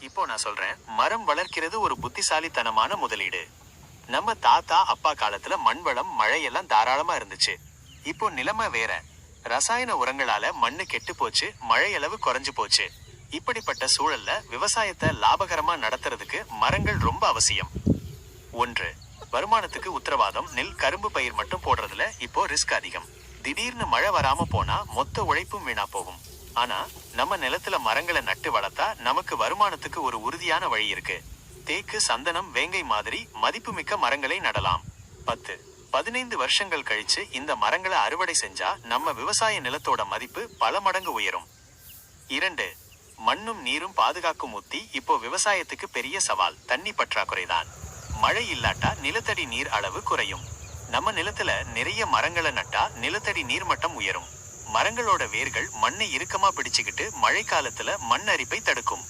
இப்போ நான் சொல்றேன் மரம் வளர்க்கிறது ஒரு புத்திசாலித்தனமான முதலீடு. நம்ம தாத்தா அப்பா காலத்துல மண் வளம் மழையெல்லாம் தாராளமா இருந்துச்சு. இப்போ நிலைமை வேற. ரசாயன உரங்களால மண்ணு கெட்டு போச்சு மழையளவு குறைஞ்சு போச்சு. இப்படிப்பட்ட சூழல்ல விவசாயத்தை லாபகரமா நடத்துறதுக்கு மரங்கள் ரொம்ப அவசியம். ஒன்று வருமானத்துக்கு உத்தரவாதம் நெல் கரும்பு பயிர் மட்டும் போடுறதுல இப்போ ரிஸ்க் அதிகம். திடீர்னு மழை வராம போனா மொத்த உழைப்பும் வீணா போகும். ஆனா நம்ம நிலத்துல மரங்களை நட்டு வளர்த்தா நமக்கு வருமானத்துக்கு ஒரு உறுதியான வழி இருக்கு. தேக்கு சந்தனம் வேங்கை மாதிரி மதிப்புமிக்க மரங்களை நடலாம். பத்து. பதினைந்து வருஷங்கள் கழிச்சு இந்த மரங்களை அறுவடை செஞ்சா நம்ம விவசாய நிலத்தோட மதிப்பு பல மடங்கு உயரும். இரண்டு. மண்ணும் நீரும் பாதுகாக்கும் உத்தி இப்போ விவசாயத்துக்கு பெரிய சவால். தண்ணி பற்றாக்குறைதான். மழை இல்லாட்டா நிலத்தடி நீர் அளவு குறையும். நம்ம நிலத்துல நிறைய மரங்களை நட்டா நிலத்தடி நீர்மட்டம் உயரும். மரங்களோட வேர்கள் மண்ணை இறுக்கமா பிடிச்சுக்கிட்டு மழை காலத்துல மண் அரிப்பை தடுக்கும்.